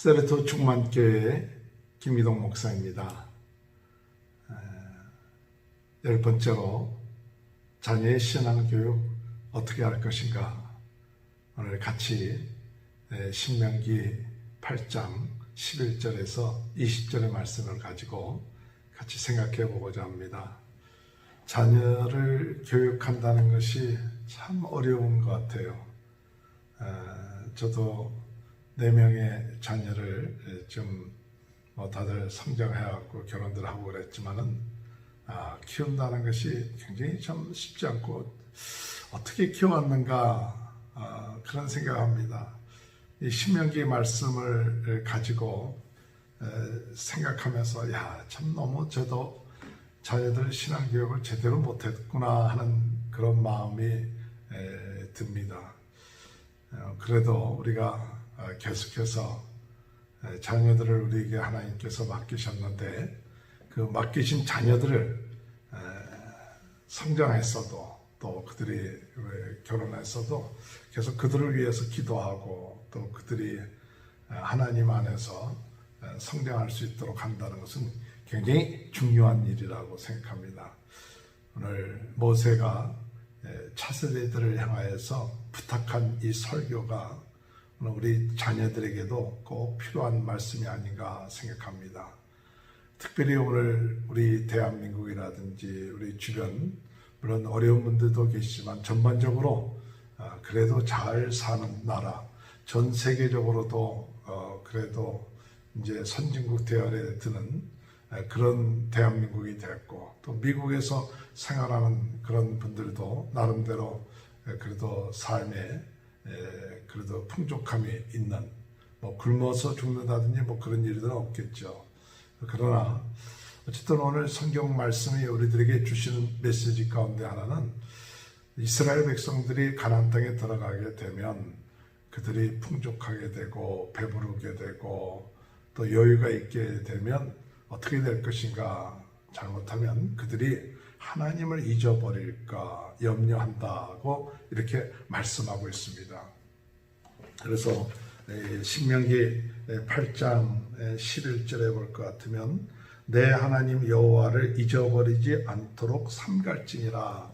세레토 충만교회 김희동 목사입니다. 에, 열 번째로 자녀의 신앙 교육 어떻게 할 것인가 오늘 같이 에, 신명기 8장 11절에서 20절의 말씀을 가지고 같이 생각해 보고자 합니다. 자녀를 교육한다는 것이 참 어려운 것 같아요. 에, 저도 네 명의 자녀를 좀뭐 다들 성장해갖고 결혼들 하고 그랬지만은 아, 키운다는 것이 굉장히 좀 쉽지 않고 어떻게 키워왔는가 아, 그런 생각합니다. 이 신명기 말씀을 가지고 에, 생각하면서 야 참 너무 저도 자녀들 신앙교육을 제대로 못했구나 하는 그런 마음이 에, 듭니다. 어, 그래도 우리가 어, 계속해서 에, 자녀들을 우리에게 하나님께서 맡기셨는데 그 맡기신 자녀들을 에, 성장했어도 또 그들이 왜 결혼했어도 계속 그들을 위해서 기도하고 또 그들이 에, 하나님 안에서 에, 성장할 수 있도록 한다는 것은 굉장히 중요한 일이라고 생각합니다. 오늘 모세가 에, 차세대들을 향하여서 부탁한 이 설교가 우리 자녀들에게도 꼭 필요한 말씀이 아닌가 생각합니다. 특별히 오늘 우리 대한민국이라든지 우리 주변 물론 어려운 분들도 계시지만 전반적으로 아, 그래도 잘 사는 나라 전 세계적으로도 어, 그래도 이제 선진국 대열에 드는 에, 그런 대한민국이 됐고 또 미국에서 생활하는 그런 분들도 나름대로 에, 그래도 삶에 에, 그래도 풍족함이 있는 뭐 굶어서 죽는다든지 뭐 그런 일들은 없겠죠. 그러나 어쨌든 오늘 성경 말씀이 우리들에게 주시는 메시지 가운데 하나는 이스라엘 백성들이 가나안 땅에 들어가게 되면 그들이 풍족하게 되고 배부르게 되고 또 여유가 있게 되면 어떻게 될 것인가 잘못하면 그들이 하나님을 잊어버릴까 염려한다고 이렇게 말씀하고 있습니다. 그래서 에, 신명기 8장 11절에 볼 것 같으면 내 하나님 여호와를 잊어버리지 않도록 삼갈지니라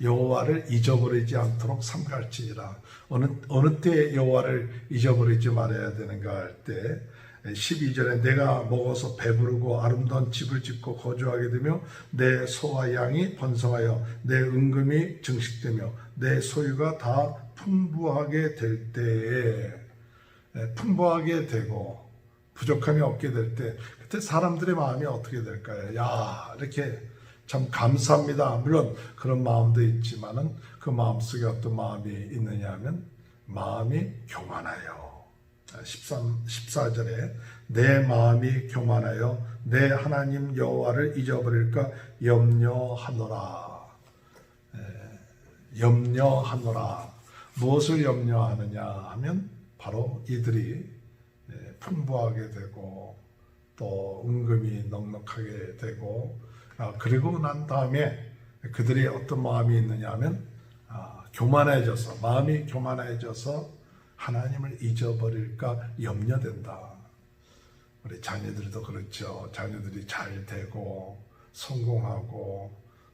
여호와를 잊어버리지 않도록 삼갈지니라 어느 어느 때 여호와를 잊어버리지 말아야 되는가 할 때 12절에 내가 먹어서 배부르고 아름다운 집을 짓고 거주하게 되며 내 소와 양이 번성하여 내 은금이 증식되며 내 소유가 다 풍부하게 될 때에 풍부하게 되고 부족함이 없게 될 때 그때 사람들의 마음이 어떻게 될까요? 야 이렇게 참 감사합니다. 물론 그런 마음도 있지만은 그 마음 속에 어떤 마음이 있느냐 하면 마음이 교만하여 13, 14절에 내 마음이 교만하여 내 하나님 여호와를 잊어버릴까 염려하노라. 에, 염려하노라. 무엇을 염려하느냐 하면 바로 이들이 에, 풍부하게 되고 또 은금이 넉넉하게 되고 아, 그리고 난 다음에 그들이 어떤 마음이 있느냐 하면 아, 교만해져서 마음이 교만해져서 하나님을 잊어버릴까 염려된다. 우리 자녀들도 그렇죠. 자녀들이 잘 되고 성공하고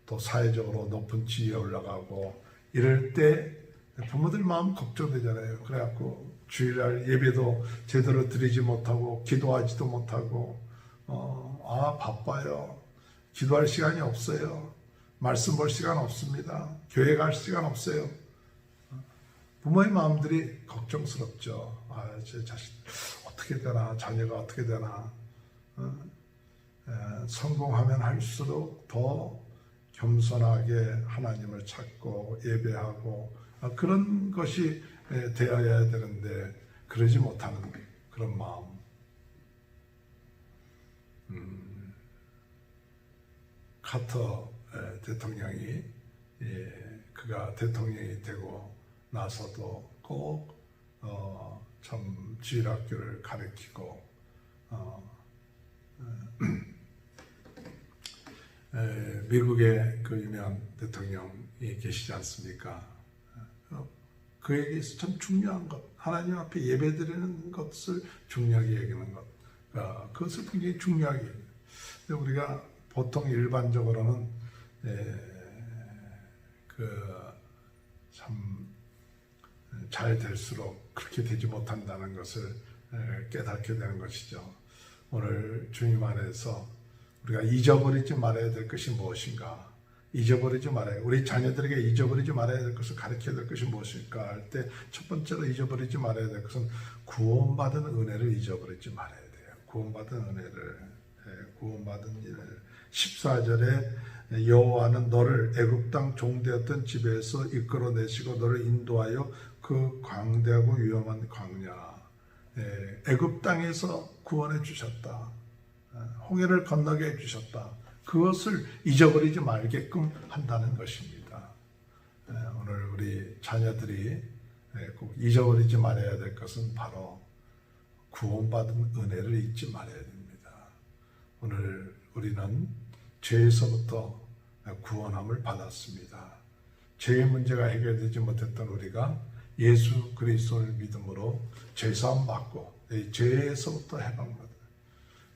또 사회적으로 높은 지위에 올라가고 이럴 때 부모들 마음 걱정되잖아요. 그래갖고 주일날 예배도 제대로 드리지 못하고 기도하지도 못하고 어, 아 바빠요. 기도할 시간이 없어요. 말씀 볼 시간 없습니다. 교회 갈 시간 없어요. 부모의 마음들이 걱정스럽죠. 아, 제 자식 어떻게 되나, 자녀가 어떻게 되나. 어? 에, 성공하면 할수록 더 겸손하게 하나님을 찾고 예배하고 아, 그런 것이 에, 되어야 되는데 그러지 못하는 그런 마음. 음, 카터 에, 대통령이 예, 그가 대통령이 되고 나서도 꼭, 어, 참, 주일학교를 가르치고, 어, 에, 미국의 그 유명한 대통령이 계시지 않습니까? 어, 그에게 있어 참 중요한 것, 하나님 앞에 예배드리는 것을 중요하게 여기는 것, 어, 그것을 굉장히 중요하게. 근데 우리가 보통 일반적으로는 그참 잘 될수록 그렇게 되지 못한다는 것을 에, 깨닫게 되는 것이죠. 오늘 주님 안에서 우리가 잊어버리지 말아야 될 것이 무엇인가? 잊어버리지 말아야 우리 자녀들에게 잊어버리지 말아야 될 것을 가르쳐야 될 것이 무엇일까 할 때 첫 번째로 잊어버리지 말아야 될 것은 구원받은 은혜를 잊어버리지 말아야 돼요. 구원받은 은혜를 예, 구원받은 일을 14절에 여호와는 너를 애굽 땅 종되었던 집에서 이끌어내시고 너를 인도하여 그 광대하고 위험한 광야 예, 애굽 땅에서 구원해 주셨다. 예, 홍해를 건너게 해 주셨다. 그것을 잊어버리지 말게끔 한다는 것입니다. 예, 오늘 우리 자녀들이 예, 꼭 잊어버리지 말아야 될 것은 바로 구원받은 은혜를 잊지 말아야 됩니다. 오늘 우리는 죄에서부터 구원함을 받았습니다. 죄의 문제가 해결되지 못했던 우리가 예수 그리스도를 믿음으로 죄사함 받고 이 죄에서부터 해방받아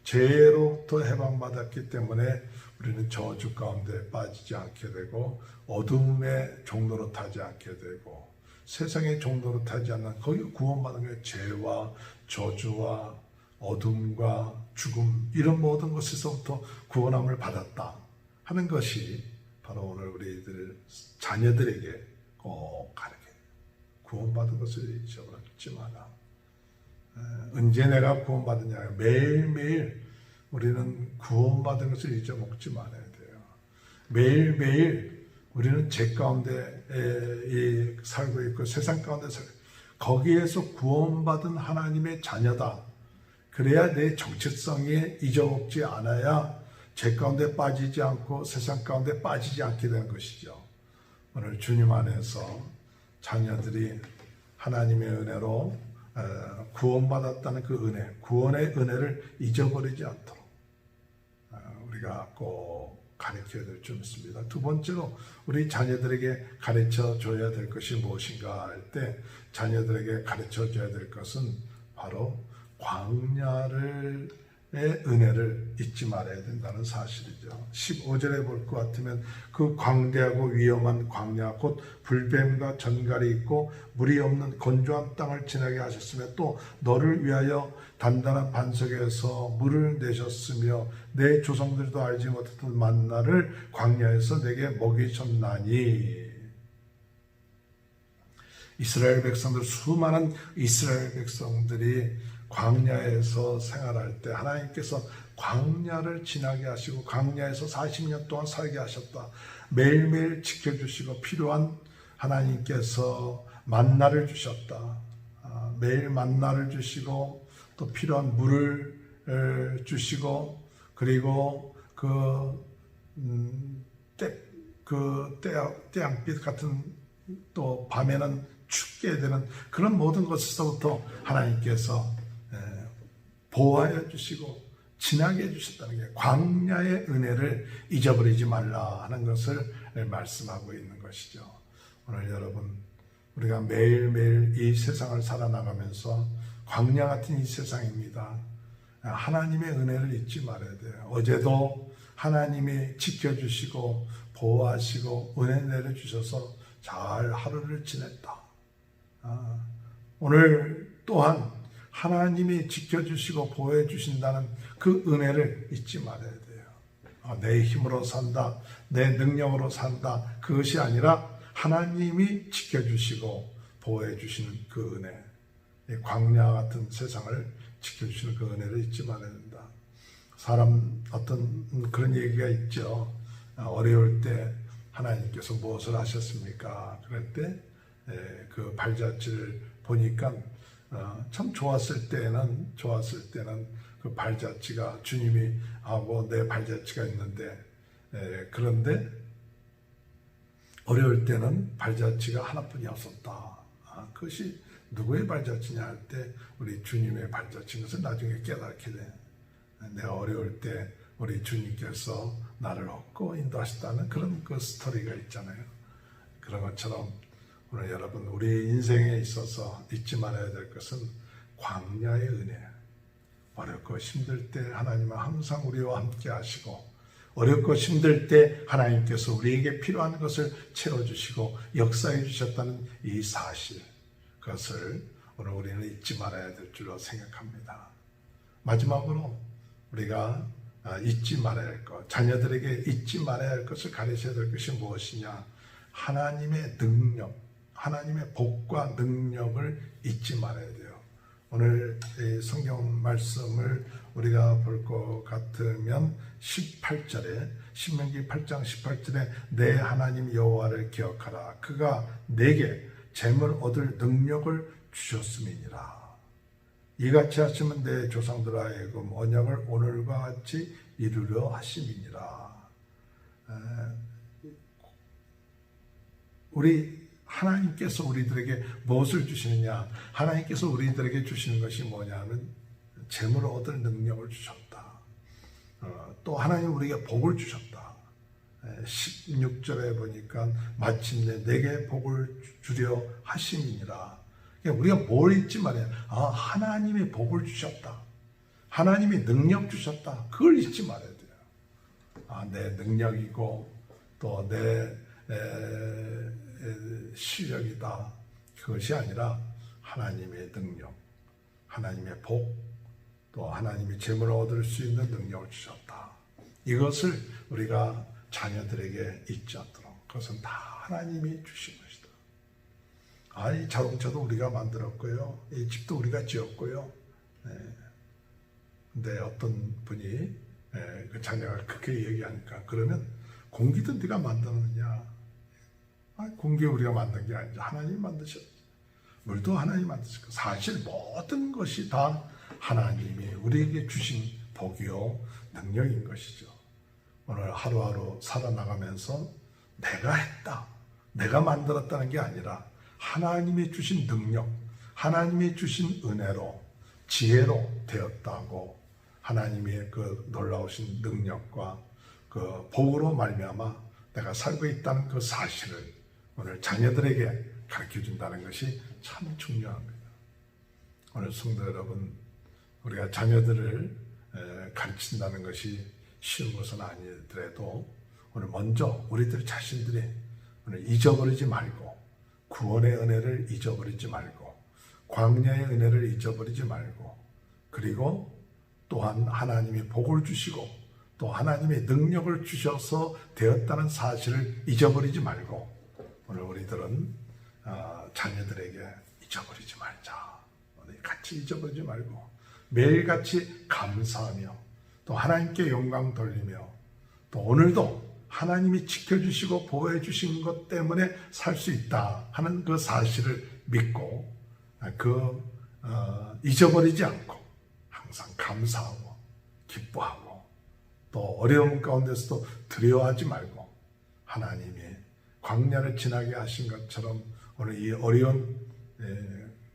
죄로부터 해방받았기 때문에 우리는 저주 가운데 빠지지 않게 되고 어둠의 종로로 타지 않게 되고 세상의 종로로 타지 않는 거기 구원받은 게 죄와 저주와 어둠과 죽음 이런 모든 것에서부터 구원함을 받았다 하는 것이 바로 오늘 우리들 자녀들에게 꼭 가르쳐 구원받은 것을 잊어버리지 마라. 에, 언제 내가 구원받느냐 매일매일 우리는 구원받은 것을 잊어먹지 말아야 돼요. 매일매일 우리는 죄 가운데 살고 있고 세상 가운데 살 거기에서 구원받은 하나님의 자녀다. 그래야 내 정체성에 잊어먹지 않아야 죄 가운데 빠지지 않고 세상 가운데 빠지지 않게 되는 것이죠. 오늘 주님 안에서 자녀들이 하나님의 은혜로 어, 구원받았다는 그 은혜, 구원의 은혜를 잊어버리지 않도록 어, 우리가 꼭 가르쳐야 될 점 있습니다. 두 번째로 우리 자녀들에게 가르쳐 줘야 될 것이 무엇인가 할 때 자녀들에게 가르쳐 줘야 될 것은 바로 광야를 의 은혜를 잊지 말아야 된다는 사실이죠. 15절에 볼 것 같으면 그 광대하고 위험한 광야 곧 불뱀과 전갈이 있고 물이 없는 건조한 땅을 지나게 하셨으며 또 너를 위하여 단단한 반석에서 물을 내셨으며 내 조상들도 알지 못했던 만나를 광야에서 내게 먹이셨나니 이스라엘 백성들 수많은 이스라엘 백성들이 광야에서 생활할 때 하나님께서 광야를 지나게 하시고 광야에서 40년 동안 살게 하셨다. 매일매일 지켜주시고 필요한 하나님께서 만나를 주셨다. 아, 매일 만나를 주시고 또 필요한 물을 에, 주시고 그리고 그 음, 때, 그 때, 태양빛 같은 또 밤에는 춥게 되는 그런 모든 것에서부터 하나님께서 보호하여 주시고 지나게 해주셨다는 게 광야의 은혜를 잊어버리지 말라 하는 것을 말씀하고 있는 것이죠. 오늘 여러분 우리가 매일매일 이 세상을 살아나가면서 광야 같은 이 세상입니다. 하나님의 은혜를 잊지 말아야 돼요. 어제도 하나님이 지켜주시고 보호하시고 은혜 내려주셔서 잘 하루를 지냈다. 아, 오늘 또한 하나님이 지켜주시고 보호해 주신다는 그 은혜를 잊지 말아야 돼요. 아, 내 힘으로 산다, 내 능력으로 산다. 그것이 아니라 하나님이 지켜주시고 보호해 주시는 그 은혜. 광야 같은 세상을 지켜주시는 그 은혜를 잊지 말아야 된다. 사람 어떤 그런 얘기가 있죠. 아, 어려울 때 하나님께서 무엇을 하셨습니까? 그럴 때 그 발자취를 보니까 어, 참 좋았을 때는 좋았을 때는 그 발자취가 주님이 하고 내 발자취가 있는데 에, 그런데 어려울 때는 발자취가 하나뿐이 없었다. 아, 그것이 누구의 발자취냐 할 때 우리 주님의 발자취인 것을 나중에 깨닫게 돼. 내가 어려울 때 우리 주님께서 나를 얻고 인도하셨다는 그런 그 스토리가 있잖아요. 그런 것처럼 오늘 여러분 우리 인생에 있어서 잊지 말아야 될 것은 광야의 은혜. 어렵고 힘들 때 하나님은 항상 우리와 함께 하시고 어렵고 힘들 때 하나님께서 우리에게 필요한 것을 채워주시고 역사해 주셨다는 이 사실 그것을 오늘 우리는 잊지 말아야 될 줄로 생각합니다. 마지막으로 우리가 아, 잊지 말아야 할 것, 자녀들에게 잊지 말아야 할 것을 가르쳐야 될 것이 무엇이냐? 하나님의 능력, 하나님의 복과 능력을 잊지 말아야 돼요. 오늘 이 성경 말씀을 우리가 볼 것 같으면 18절에 신명기 8장 18절에 내 하나님 여호와를 기억하라. 그가 내게 재물 얻을 능력을 주셨음이니라. 이같이 하시면 내 조상들 하여금 언약을 오늘과 같이 이루려 하심이니라. 에, 우리 하나님께서 우리들에게 무엇을 주시느냐? 하나님께서 우리들에게 주시는 것이 뭐냐면 재물을 얻을 능력을 주셨다. 어, 또 하나님 우리에게 복을 주셨다. 16절에 보니까 마침내 내게 복을 주려 하심이니라. 우리가 뭘 잊지 말이야. 아, 하나님이 복을 주셨다. 하나님이 능력 주셨다. 그걸 잊지 말아야 돼요. 아, 내 능력이고 또내 실력이다. 그것이 아니라 하나님의 능력, 하나님의 복, 또 하나님이 재물을 얻을 수 있는 능력을 주셨다. 이것을 우리가 자녀들에게 잊지 않도록 그것은 다 하나님이 주신 것이다. 아, 이 자동차도 우리가 만들었고요. 이 집도 우리가 지었고요. 네. 근데 어떤 분이 예, 그 자녀가 그렇게 얘기하니까 그러면 공기도 네가 만드느냐? 아, 공기 우리가 만든 게 아니죠. 하나님 만드셨죠. 물도 하나님 만드셨고 사실 모든 것이 다 하나님이 우리에게 주신 복이요 능력인 것이죠. 오늘 하루하루 살아나가면서 내가 했다, 내가 만들었다는 게 아니라 하나님이 주신 능력, 하나님이 주신 은혜로 지혜로 되었다고 하나님의 그 놀라우신 능력과 그 복으로 말미암아 내가 살고 있다는 그 사실을 오늘 자녀들에게 가르쳐 준다는 것이 참 중요합니다. 오늘 성도 여러분, 우리가 자녀들을 가르친다는 것이 쉬운 것은 아니더라도 오늘 먼저 우리들 자신들이 오늘 잊어버리지 말고 구원의 은혜를 잊어버리지 말고 광야의 은혜를 잊어버리지 말고 그리고 또한 하나님이 복을 주시고 또 하나님의 능력을 주셔서 되었다는 사실을 잊어버리지 말고 오늘 우리들은 어, 자녀들에게 잊어버리지 말자. 같이 잊어버리지 말고 매일같이 감사하며 또 하나님께 영광 돌리며 또 오늘도 하나님이 지켜주시고 보호해 주신 것 때문에 살 수 있다 하는 그 사실을 믿고 그 어, 잊어버리지 않고 항상 감사하고 기뻐하고 또 어려움 가운데서도 두려워하지 말고 하나님이 광야를 지나게 하신 것처럼 오늘 이 어려운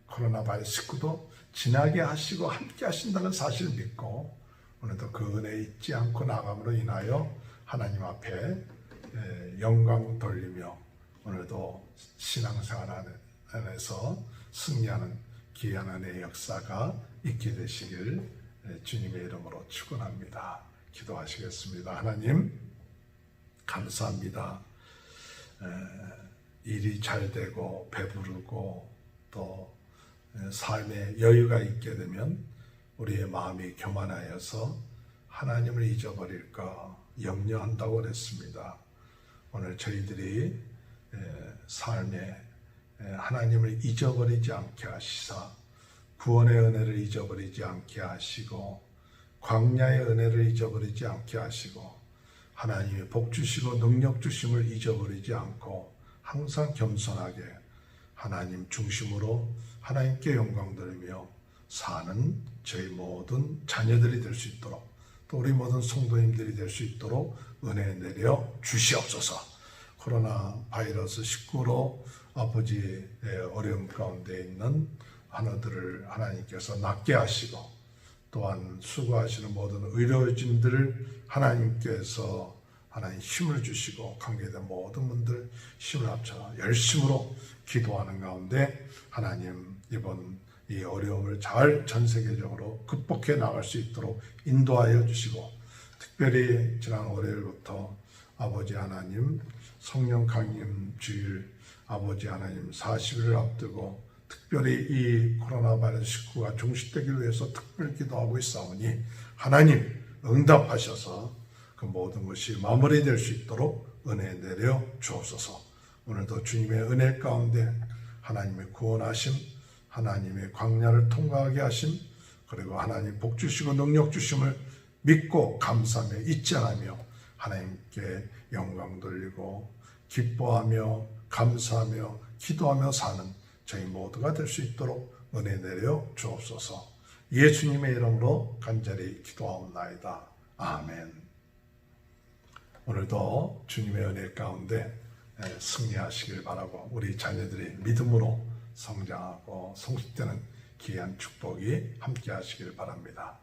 코로나 바이러스 19도 지나게 하시고 함께 하신다는 사실을 믿고 오늘도 그 은혜 잊지 않고 나감으로 인하여 하나님 앞에 영광 돌리며 오늘도 신앙생활 안에서 승리하는 귀한 은혜의 역사가 있게 되시길 주님의 이름으로 축원합니다. 기도하시겠습니다. 하나님 감사합니다. 일이 잘 되고 배부르고 또 삶에 여유가 있게 되면 우리의 마음이 교만하여서 하나님을 잊어버릴까 염려한다고 그랬습니다. 오늘 저희들이 삶에 하나님을 잊어버리지 않게 하시사 구원의 은혜를 잊어버리지 않게 하시고 광야의 은혜를 잊어버리지 않게 하시고 하나님의 복 주시고 능력 주심을 잊어버리지 않고 항상 겸손하게 하나님 중심으로 하나님께 영광 돌리며 사는 저희 모든 자녀들이 될 수 있도록 또 우리 모든 성도님들이 될 수 있도록 은혜 내려 주시옵소서. 코로나 바이러스 19로 아버지의 어려움 가운데 있는 하나들을 하나님께서 낫게 하시고 또한 수고하시는 모든 의료진들을 하나님께서 하나님 힘을 주시고 관계된 모든 분들 힘을 합쳐 열심으로 기도하는 가운데 하나님 이번 이 어려움을 잘 전 세계적으로 극복해 나갈 수 있도록 인도하여 주시고 특별히 지난 월요일부터 아버지 하나님 성령 강림 주일 아버지 하나님 40일을 앞두고 특별히 이 코로나 바이러스 19가 종식되기 위해서 특별 기도하고 있사오니 하나님 응답하셔서 그 모든 것이 마무리될 수 있도록 은혜 내려 주옵소서. 오늘도 주님의 은혜 가운데 하나님의 구원하심, 하나님의 광야를 통과하게 하심, 그리고 하나님 복 주시고 능력 주심을 믿고 감사하며 잊지 않으며 하나님께 영광 돌리고 기뻐하며 감사하며 기도하며 사는 저희 모두가 될 수 있도록 은혜 내려 주옵소서. 예수님의 이름으로 간절히 기도하옵나이다. 아멘. 오늘도 주님의 은혜 가운데 에, 승리하시길 바라고 우리 자녀들이 믿음으로 성장하고 성숙되는 귀한 축복이 함께 하시길 바랍니다.